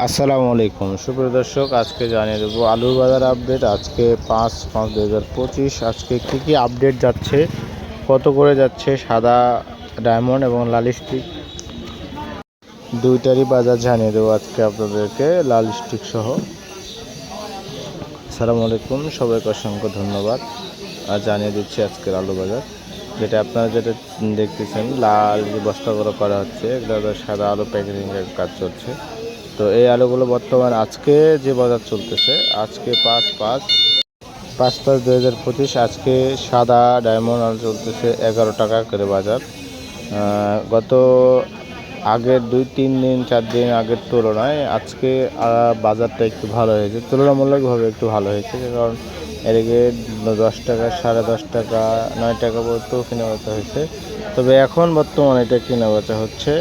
আসসালামু আলাইকুম। সুপ্রিয় দর্শক, আজকে জানিয়ে দেবো আলুর বাজার আপডেট। আজকে পাঁচ পাঁচ দু হাজার পঁচিশ। আজকে কী কী আপডেট যাচ্ছে? কত করে যাচ্ছে? সাদা, ডায়মন্ড এবং লাল স্টিক? দুইটারই বাজার জানিয়ে দেবো আজকে আপনাদেরকে, লাল স্টিক সহ। আসসালামু আলাইকুম, সবাইকে অসংখ্য ধন্যবাদ। আর জানিয়ে দিচ্ছি আজকের আলু বাজার যেটা আপনারা যেটা দেখতেছেন, লাল বস্তাগুলো করা হচ্ছে সাদা আলু প্যাকেজিংয়ের কাজ চলছে। তো এই আলুগুলো বর্তমান আজকে যে বাজার চলতেছে, আজকে পাঁচ পাঁচ পাঁচ পাঁচ দু হাজার পঁচিশ, আজকে সাদা ডায়মন্ড আলু চলতেছে এগারো টাকা করে বাজার। গত আগের দুই তিন দিন, চার দিন আগের তুলনায় আজকে বাজারটা একটু ভালো হয়েছে। তুলনামূলকভাবে একটু ভালো হয়েছে, কারণ এদিকে দশ টাকা, সাড়ে দশ টাকা, নয় টাকা পর্যন্ত কেনা বেচা হয়েছে। তবে এখন বর্তমানে এটা কেনা বেচা হচ্ছে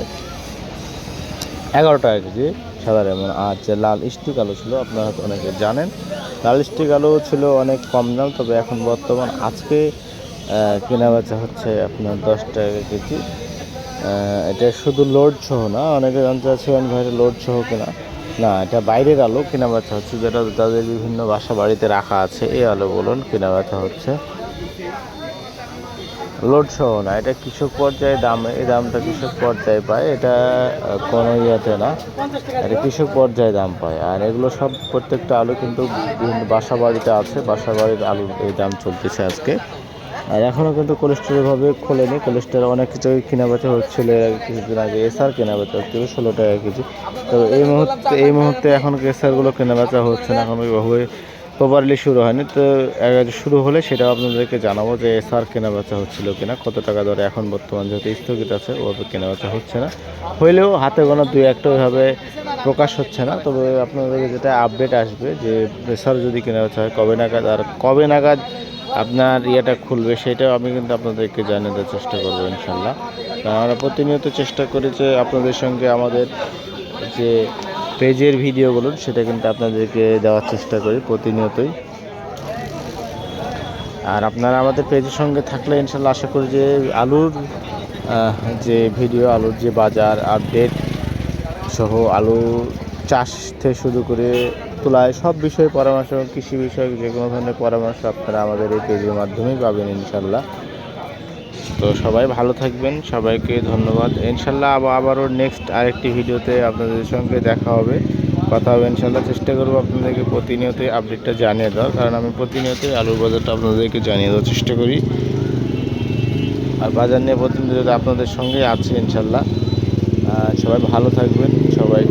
এগারো টাকা কেজি। সাদা লেমন আর যে লাল স্টিক আলু ছিল, আপনারা অনেকে জানেন। লাল স্টিক আলু ছিল অনেক কম দাম, তবে এখন বর্তমান আজকে কেনা বেচা হচ্ছে আপনার দশ টাকা কেজি। এটা শুধু লোড সহ না, অনেকে জানতে চাচ্ছেন ভাই লোড সহ কেনা। না, এটা বাইরের আলু কেনা বেচা হচ্ছে, যেটা তাদের বিভিন্ন বাসা বাড়িতে রাখা আছে। এই আলুগুলো কেনা বেচা হচ্ছে। লোড সহ না, এটা কৃষক পর্যায়ে দাম, এই দামটা কৃষক পর্যায়ে পায়, এটা কোনো ইয়েতে না, এটা কৃষক পর্যায়ে দাম পায়। আর এগুলো সব প্রত্যেকটা আলু কিন্তু বিভিন্ন বাসা বাড়িতে আছে বাসা বাড়ির আলুর এই দাম চলতেছে আজকে। আর এখনও কিন্তু কোলেস্টোরেভাবে খোলেনি কোলেস্টোর অনেক কিছু কেনা বেচা হচ্ছিল কিছুদিন আগে এসআর কেনা বেচা হচ্ছিল, ষোলো টাকা কেজি। তো এই মুহূর্তে এই মুহূর্তে এখন এসআরগুলো কেনা বেচা হচ্ছে না, এখন ওইভাবে প্রপারলি শুরু হয়নি, তো শুরু হলে সেটা আপনাদেরকে জানাব যে এসআর কেনা বেচা হচ্ছিল কিনা, কত টাকা ধরে এখন বর্তমান যেহেতু স্থগিত আছে, ওভাবে কেনা বেচা হচ্ছে না। হইলেও হাতে গোনা দুই একটা ওইভাবে প্রকাশ হচ্ছে না, তবে আপনাদেরকে যেটা আপডেট আসবে যে এসআর যদি কেনা বেচা হয়, কবে নাগাদ আর কবে নাগাদ আপনার ইয়েটা খুলবে, সেটাও আমি কিন্তু আপনাদেরকে জানিয়ে দেওয়ার চেষ্টা করব ইনশাল্লাহ আমরা প্রতিনিয়ত চেষ্টা করি যে আপনাদের সঙ্গে আমাদের যে পেজের ভিডিওগুলো সেটা কিন্তু আপনাদেরকে দেওয়ার চেষ্টা করি প্রতিনিয়তই। আর আপনারা আমাদের পেজের সঙ্গে থাকলে ইনশাল্লাহ আশা করি যে আলুর যে ভিডিও আলুর যে বাজার আপডেট সহ আলু চাষ থেকে শুরু করে তোলায় সব বিষয়ে পরামর্শ কৃষি বিষয়ক যে কোনো ধরনের পরামর্শ আপনারা আমাদের এই পেজের মাধ্যমেই পাবেন ইনশাল্লাহ। তো সবাই ভালো থাকবেন, সবাইকে ধন্যবাদ। ইনশাল্লাহ আবার আবারও নেক্সট আরেকটি ভিডিওতে আপনাদের সঙ্গে দেখা হবে। কথা হবে ইনশাল্লাহ, চেষ্টা করব আপনাদেরকে প্রতিনিয়তই আপডেটটা জানিয়ে দেওয়ার। কারণ আমি প্রতিনিয়তই আলুর বাজারটা আপনাদেরকে জানিয়ে দেওয়ার চেষ্টা করি। আর বাজার নিয়ে প্রতিনিয়ত আপনাদের সঙ্গে আছে ইনশাল্লাহ সবাই ভালো থাকবেন, সবাইকে